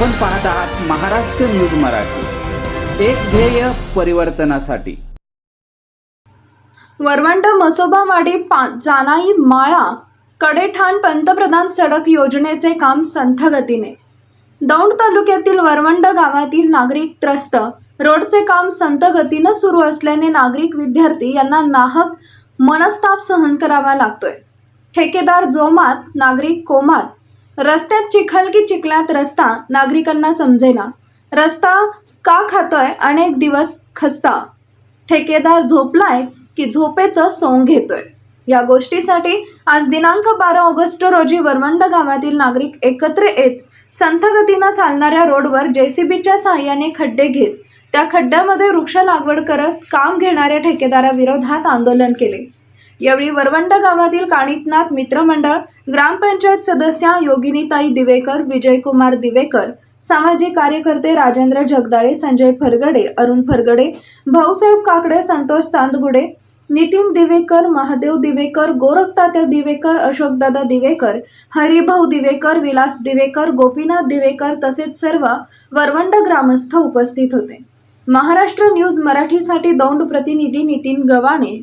पाहत आहात महाराष्ट्र न्यूज मराठी. एक ध्येय परिवर्तनासाठी. वरवंट मसोबावाडी जानाई माळा कडेठाण पंतप्रधान सडक योजनेचे काम संथ गतीने दौंड तालुक्यातील वरवंड गावातील नागरिक त्रस्त. रोडचे काम संथ गतीनं सुरू असल्याने नागरिक विद्यार्थी यांना नाहक मनस्ताप सहन करावा लागतोय. ठेकेदार जोमात नागरिक कोमात. रस्त्यात चिखल की चिखलात रस्ता नागरिकांना समजेना. रस्ता का खातोय? अनेक दिवस खस्ता. ठेकेदार झोपलाय की झोपेचं सोंग घेतोय. या गोष्टीसाठी आज दिनांक बारा ऑगस्ट रोजी वरवंड गावातील नागरिक एकत्र येत संथगतीनं चालणाऱ्या रोडवर जेसीबीच्या सहाय्याने खड्डे घेत त्या खड्ड्यामध्ये वृक्ष लागवड करत काम घेणाऱ्या ठेकेदाराविरोधात आंदोलन केले. यावेळी वरवंड गावातील काणितनाथ मित्रमंडळ ग्रामपंचायत सदस्या योगिनीताई दिवेकर विजयकुमार दिवेकर सामाजिक कार्यकर्ते राजेंद्र जगदाळे संजय फरगडे अरुण फरगडे भाऊसाहेब काकडे संतोष चांदगुडे नितीन दिवेकर महादेव दिवेकर गोरखतात्या दिवेकर अशोकदादा दिवेकर हरिभाऊ दिवेकर विलास दिवेकर गोपीनाथ दिवेकर तसेच सर्व वरवंड ग्रामस्थ उपस्थित होते. महाराष्ट्र न्यूज मराठीसाठी दौंड प्रतिनिधी नितीन गवाणे